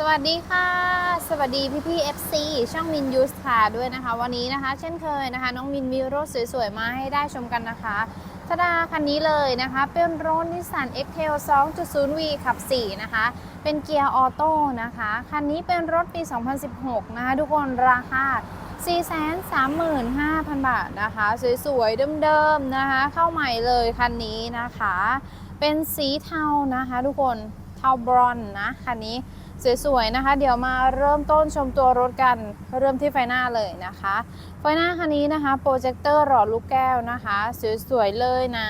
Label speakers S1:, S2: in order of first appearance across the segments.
S1: สวัสดีค่ะ สวัสดีพี่พี่ FC ช่องมินยูสค่ะด้วยนะคะ วันนี้นะคะ เช่นเคยนะคะ น้องมินมีรถสวยๆ มาให้ได้ชมกันนะคะทดาคันนี้เลยนะคะ เป็นรถนิสสัน X-Trail 2.0V ขับ 4 นะคะ เป็นเกียร์ออโต้นะคะ คันนี้เป็นรถปี 2016 นะคะ ทุกคนราคา 435,000 บาทนะคะ สวยๆ เดิมๆ นะคะ เข้าใหม่เลยคันนี้นะคะ เป็นสีเทานะคะ ทุกคน เทาบรอนนะคันนี้ สวยๆนะคะ เดี๋ยวมาเริ่มต้นชมตัวรถกัน เริ่มที่ไฟหน้าเลยนะคะ ไฟหน้าคันนี้นะคะ โปรเจคเตอร์หลอดลูกแก้วนะคะ สวยๆเลยนะ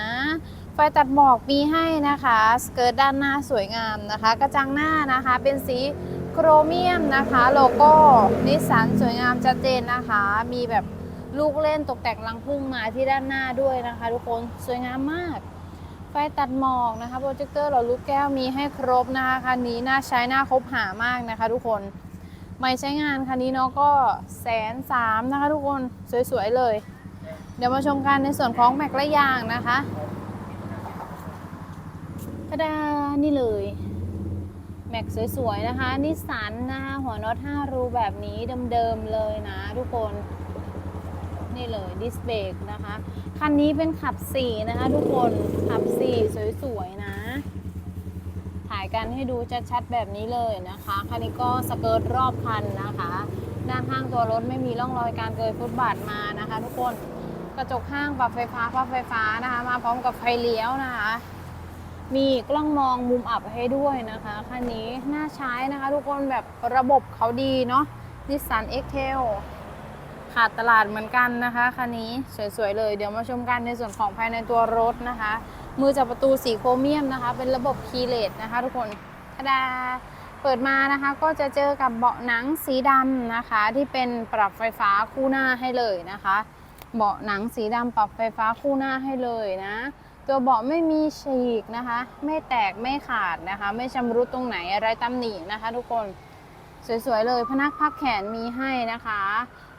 S1: ไฟตัดหมอกมีให้นะคะ สเกิร์ตด้านหน้าสวยงามนะคะ กระจังหน้านะคะ เป็นสีโครเมียมนะคะ โลโก้นิสสันสวยงามชัดเจนนะคะ มีแบบลูกเล่นตกแต่งรังพึ่งมาที่ด้านหน้าด้วยนะคะ ทุกคนสวยงามมาก ไฟตัดหมอกนะคะโปรเจคเตอร์หลอดลูกแก้วมีให้ครบนะคะคันนี้น่าใช้น่าคบหามากนะคะทุกคนไม่ใช้งานคันนี้เนาะก็แสนสามนะคะทุกคนสวยๆเลย เดี๋ยวมาชมกันในส่วนของแม็กและยางนะคะทะดานี่เลยแม็กสวยๆนะคะนิสสันนะคะหัวน็อต5รูแบบนี้เดิมๆเลยนะทุกคน นี่เลยดิสเบรกนะคะ คันนี้เป็นขับ 4 นะคะ ทุกคนขับ 4 สวยๆ นะ ถ่ายกันให้ดูชัดๆแบบนี้เลยนะคะ คันนี้ก็สเกิร์ตรอบคันนะคะ ด้านข้างตัวรถไม่มีร่องรอยการเกยฟุตบาทมานะคะ ทุกคนกระจกข้างปรับไฟฟ้าปรับไฟฟ้านะคะ มาพร้อมกับไฟเลี้ยวนะคะมีกล้องมองมุมอับให้ด้วยนะคะคันนี้น่าใช้นะคะ ทุกคนแบบระบบเขาดีเนาะนิสสัน X-Trail ขาดตลาดเหมือนกันนะคะคันนี้สวยๆเลยเดี๋ยวมาชมกันในส่วนของภายในตัวรถนะคะ มือจับประตูสีโครเมียมนะคะ เป็นระบบคีเลสนะคะทุกคนทดาเปิดมานะคะก็จะเจอกับเบาะหนังสีดำนะคะ ที่เป็นปรับไฟฟ้าคู่หน้าให้เลยนะคะ เบาะหนังสีดำปรับไฟฟ้าคู่หน้าให้เลยนะ ตัวเบาะไม่มีฉีกนะคะ ไม่แตกไม่ขาดนะคะ ไม่ชำรุดตรงไหนอะไรตำหนินะคะ ทุกคน สวยๆเลยพนักพักแขนมีให้นะคะ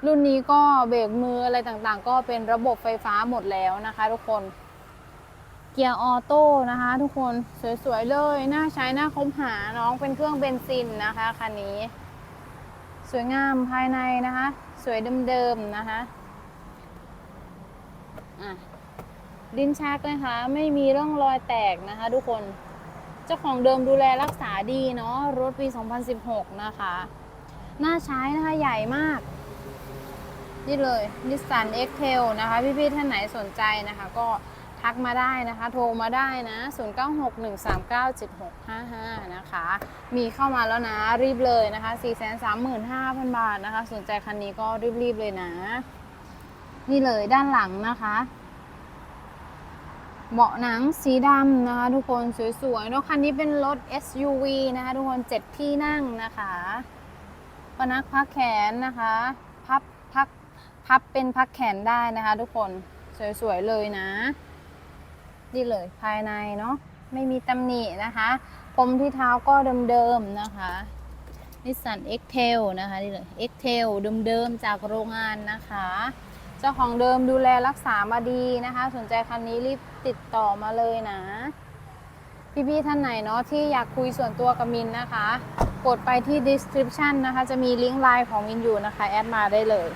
S1: รุ่นนี้ก็เบรกมืออะไรต่างๆ ก็เป็นระบบไฟฟ้าหมดแล้วนะคะ ทุกคน เกียร์ออโต้นะคะ ทุกคนสวยๆเลยน่าใช้น่าคบหาน้องเป็นเครื่องเบนซินนะคะคันนี้ สวยงามภายในนะคะ สวยเดิมๆนะคะอะดินชักนะคะ ไม่มีร่องรอยแตกนะคะ ทุกคน เจ้าของเดิมดูแลรักษาดีเนาะรถปี 2016 นะคะน่าใช้นะคะใหญ่มาก นี่เลย Nissan X-Trail นะคะ พี่ๆท่านไหนสนใจนะคะ ก็ทักมาได้นะคะ โทรมาได้นะ 0961397655 นะคะ มีเข้ามาแล้วนะรีบเลยนะคะ 435,000 บาทนะคะ สนใจคันนี้ก็รีบๆเลยนะ นี่เลยด้านหลังนะคะ เบาะหนังสีดำนะคะ ทุกคนสวยๆเนอะคันนี้เป็นรถ SUV นะคะ ทุกคน7ที่นั่งนะคะปนักพักแขนนะคะพับพักพับเป็นพักแขนได้นะคะ ทุกคนสวยๆเลยนะนี่เลยภายในเนาะไม่มีตำหนินะคะพรมที่เท้าก็เดิมๆนะคะนิสสัน X-Trail นะคะนี่เลย X-Trail เดิมๆจากโรงงานนะคะ เจ้าของเดิมดูแลรักษามาดีนะคะ สนใจคันนี้รีบ ติดต่อมาเลยนะ พี่ๆท่านไหนเนาะที่อยากคุยส่วนตัวกับมินนะคะ กดไปที่ description นะคะ จะมีลิงก์ไลน์ของมินอยู่นะคะ แอดมาได้เลย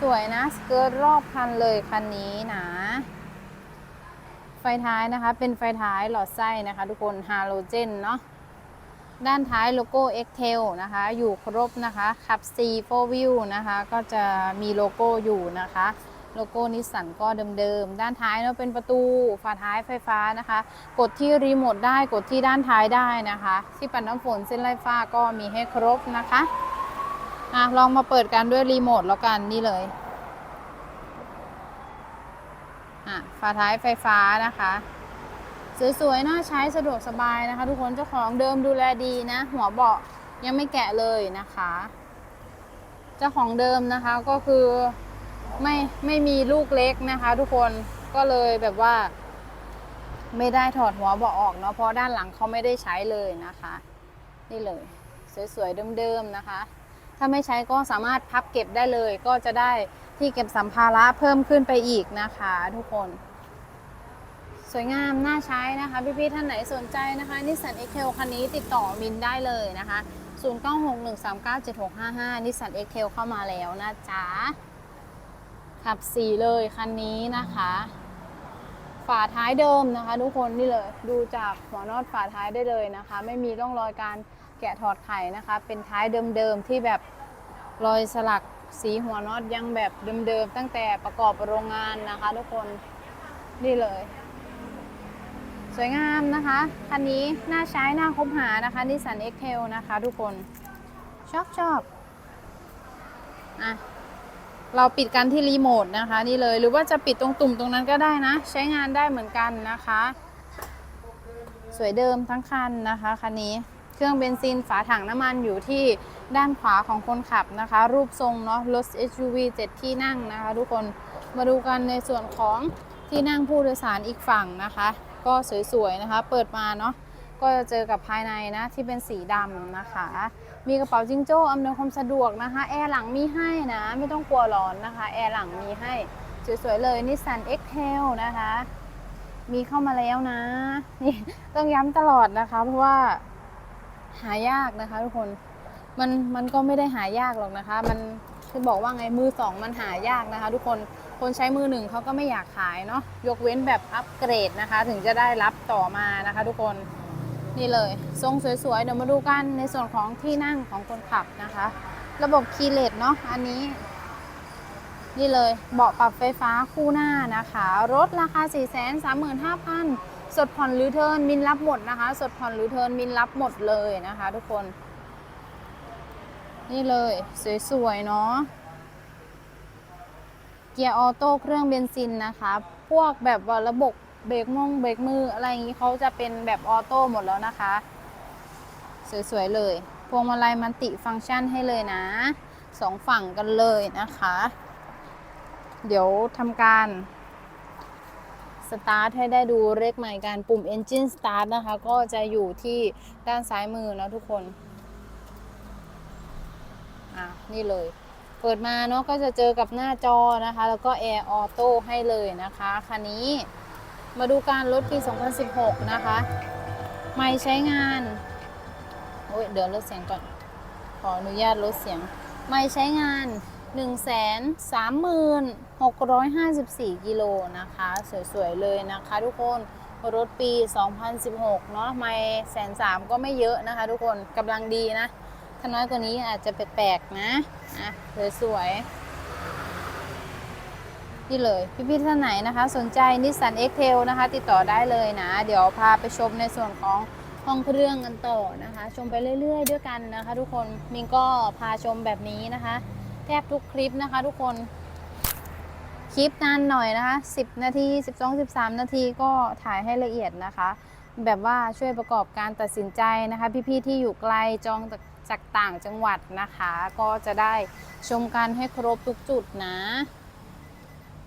S1: สวยๆนะ สเกิร์ตรอบคันเลยคันนี้นะไฟท้ายนะคะ เป็นไฟท้ายหลอดไส้นะคะ ทุกคนฮาโลเจนเนาะด้านท้ายโลโก้ X-Tail นะคะ อยู่ครบนะคะขับ C 4 Wheel นะคะ ก็จะมีโลโก้อยู่นะคะ โลโก้นิสสันก็เดิมๆ ด้านท้ายเนาะเป็นประตูฝาท้ายไฟฟ้านะคะ กดที่รีโมทได้กดที่ด้านท้ายได้นะคะ ที่ปัดน้ำฝนเส้นไล่ฟ้าก็มีให้ครบนะคะอะลองมาเปิดกันด้วยรีโมทแล้วกันนี่เลยอะฝาท้ายไฟฟ้านะคะสวยๆน่าใช้สะดวกสบายนะคะ ทุกคนเจ้าของเดิมดูแลดีนะ หัวเบาะยังไม่แกะเลยนะคะ เจ้าของเดิมนะคะก็คือ ไม่ไม่มีลูกเล็กนะคะ ทุกคนก็เลยแบบว่า ไม่ได้ถอดหัวเบาะออกเนาะเพราะด้านหลังเขาไม่ได้ใช้เลยนะคะ นี่เลย สวยๆเดิมๆนะคะ ถ้าไม่ใช้ก็สามารถพับเก็บได้เลย ก็จะได้ที่เก็บสัมภาระเพิ่มขึ้นไปอีกนะคะ ทุกคนสวยงาม น่าใช้นะคะ พี่ๆท่านไหนสนใจนะคะนิสสันเอ็กเทลคันนี้ติดต่อมินได้เลยนะคะ 0961397655นิสสันเอ็กเทลเข้ามาแล้วนะจ๊ะ ขับสีเลยคันนี้นะคะ ฝาท้ายเดิมนะคะ ทุกคนนี่เลย ดูจากหัวนอตฝาท้ายได้เลยนะคะ ไม่มีร่องรอยการแกะถอดไข่นะคะ เป็นท้ายเดิมๆที่แบบรอยสลักสีหัวน็อตยังแบบเดิมๆตั้งแต่ประกอบโรงงานนะคะ ทุกคนนี่เลย สวยงามนะคะคันนี้น่าใช้น่าคบหานะคะนิสสันเอ็กเทลนะคะ ทุกคนชอบชอบอะ เราปิดกันที่รีโมทนะคะนี่เลยหรือว่าจะปิดตรงตุ่มตรงนั้นก็ได้นะ ใช้งานได้เหมือนกันนะคะ สวยเดิมทั้งคันนะคะคันนี้เครื่องเบนซินฝาถังน้ำมันอยู่ที่ด้านขวาของคนขับนะคะ รูปทรงเนาะรถ SUV 7 ที่นั่งนะคะ ทุกคนมาดูกันในส่วนของที่นั่งผู้โดยสารอีกฝั่งนะคะ ก็สวยๆนะคะ เปิดมาเนาะ ก็จะเจอกับภายในนะที่เป็นสีดำนะคะ มีกระเป๋าจิงโจ้อำนวยความสะดวกนะคะ แอร์หลังมีให้นะ ไม่ต้องกลัวร้อนนะคะ แอร์หลังมีให้ สวยๆเลยนิสสัน X-Trail นะคะ มีเข้ามาแล้วนะ นี่ต้องย้ำตลอดนะคะ เพราะว่าหายากนะคะทุกคนมันมันก็ไม่ได้หายากหรอกนะคะ มันคือบอกว่าไงมือสองมันหายากนะคะ ทุกคนคนใช้มือหนึ่งเขาก็ไม่อยากขายเนาะยกเว้นแบบอัปเกรดนะคะ ถึงจะได้รับต่อมานะคะ ทุกคน นี่เลย ทรงสวยๆ เดี๋ยวมาดูกันในส่วนของที่นั่งของคนขับนะคะ ระบบคีเลสเนาะอันนี้ นี่เลยเบาะปรับไฟฟ้าคู่หน้านะคะ รถราคา 4 3 5 0 0 0 สดผ่อนหรือเทินมินรับหมดนะคะ สดผ่อนหรือเทินมินรับหมดเลยนะคะทุกคน นี่เลยสวยๆ เนาะเกียร์ออโต้เครื่องเบนซินนะคะ พวกแบบว่าระบบ เบรกมงเบรกมืออะไรอย่างนี้เขาจะเป็นแบบออโต้หมดแล้วนะคะ สวยๆเลยพวงมาลัยมันติฟังก์ชันให้เลยนะสองฝั่งกันเลยนะคะ เดี๋ยวทำการสตาร์ทให้ได้ดูเลขใหม่การปุ่ม Engine Start นะคะ ก็จะอยู่ที่ด้านซ้ายมือนะทุกคน อะ นี่เลย เปิดมาเนาะก็จะเจอกับหน้าจอนะคะ แล้วก็ Air Auto ให้เลยนะคะ คันนี้ มาดูการรถปี 2016 นะคะ ไม่ใช้งาน โอ้ย เดี๋ยวลดเสียงก่อน ขออนุญาตลดเสียง ไม่ใช้งาน 136,654 กิโลนะคะ สวย ๆ เลยนะคะทุกคนรถปี 2016 เนาะไม่แสนสามก็ไม่เยอะนะคะทุกคนกำลังดีนะ ถ้าน้อยกว่านี้อาจจะแปลกๆนะ อะ สวยๆ นี่เลยพี่ๆท่านไหนนะคะ สนใจนิสสัน X-Trail นะคะ ติดต่อได้เลยนะ เดี๋ยวพาไปชมในส่วนของห้องเครื่องกันต่อนะคะ ชมไปเรื่อย ๆ ด้วยกันนะคะ ทุกคนมิงก็พาชมแบบนี้นะคะ แทบทุกคลิปนะคะ ทุกคนคลิปนานหน่อยนะคะ 10 นาที 12-13 นาทีก็ถ่ายให้ละเอียดนะคะ แบบว่าช่วยประกอบการตัดสินใจนะคะ พี่ๆที่อยู่ไกลจองจากต่างจังหวัดนะคะ ก็จะได้ชมกันให้ครบทุกจุดนะ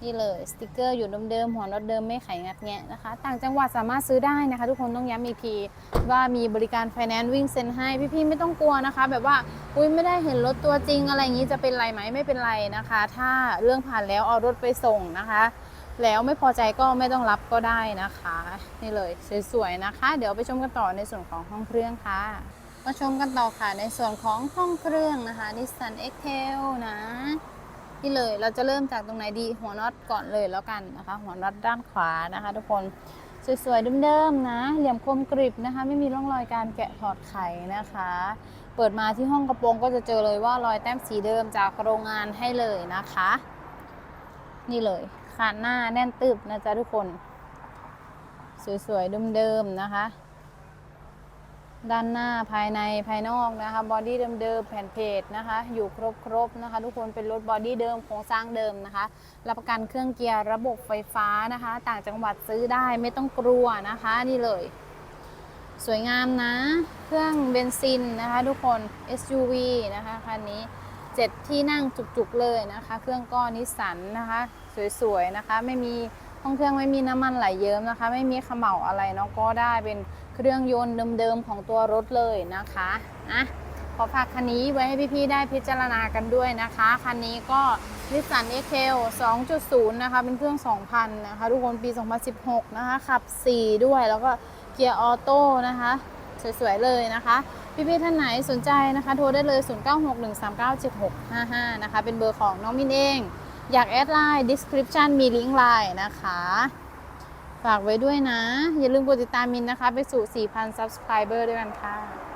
S1: นี่เลยสติกเกอร์อยู่เดิมๆหัวรถเดิมไม่ไขงัดแงะนะคะ ต่างจังหวัดสามารถซื้อได้นะคะ ทุกคนต้องย้ำอีกทีว่ามีบริการไฟแนนซ์วิ่งเซ็นให้พี่ๆไม่ต้องกลัวนะคะ แบบว่าอุ้ยไม่ได้เห็นรถตัวจริงอะไรอย่างนี้จะเป็นไรไหมไม่เป็นไรนะคะ ถ้าเรื่องผ่านแล้วเอารถไปส่งนะคะ แล้วไม่พอใจก็ไม่ต้องรับก็ได้นะคะ นี่เลยสวยๆนะคะ เดี๋ยวไปชมกันต่อในส่วนของห้องเครื่องค่ะมาชมกันต่อค่ะในส่วนของห้องเครื่องนะคะ Nissan X-Trail นะ นี่เลยเราจะเริ่มจากตรงไหนดีหัวน็อตก่อนเลยแล้วกันนะคะ หัวน็อตด้านขวานะคะ ทุกคนสวยๆเดิมๆนะ เหลี่ยมคมกริบนะคะ ไม่มีร่องรอยการแกะถอดไขนะคะ เปิดมาที่ห้องกระโปรงก็จะเจอเลยว่ารอยแต้มสีเดิมจากโรงงานให้เลยนะคะ นี่เลยคานหน้าแน่นตึบนะจ๊ะทุกคน สวยๆเดิมๆนะคะ ด้านหน้าภายในภายนอกนะคะบอดี้เดิมๆแผ่นเพจนะคะ อยู่ครบๆนะคะ ทุกคนเป็นรถบอดี้เดิมโครงสร้างเดิมนะคะ รับประกันเครื่องเกียร์ระบบไฟฟ้านะคะ ต่างจังหวัดซื้อได้ไม่ต้องกลัวนะคะนี่เลย สวยงามนะ เครื่องเบนซินนะคะ ทุกคน SUV นะคะคันนี้ 7 ที่นั่งจุกๆเลยนะคะ เครื่องก้อนนิสสันนะคะ สวยๆนะคะ ไม่มีห้องเครื่องไม่มีน้ำมันไหลเยิ้มนะคะ ไม่มีขม่าอะไรเนาะก็ได้เป็น เครื่องยนต์เดิมๆของตัวรถเลยนะคะอะขอฝากคันนี้ไว้ให้พี่ๆได้พิจารณากันด้วยนะคะ คันนี้ก็นิสสันเอ็กเทล2.0 นะคะ เป็นเครื่อง 2,000 นะคะ ทุกคนปี 2016 นะคะ ขับ 4 ด้วยแล้วก็เกียร์ออโต้นะคะ สวยๆ เลยนะคะ พี่ๆ ท่านไหนสนใจนะคะ โทรได้เลย 0961397655 นะคะ เป็นเบอร์ของน้องมินเอง อยากแอดไลน์ description มีลิงก์ไลน์นะคะ ฝากไว้ด้วยนะ อย่าลืมกดติดตามมินนะคะ ไปสู่ 4,000 subscriber ด้วยกันค่ะ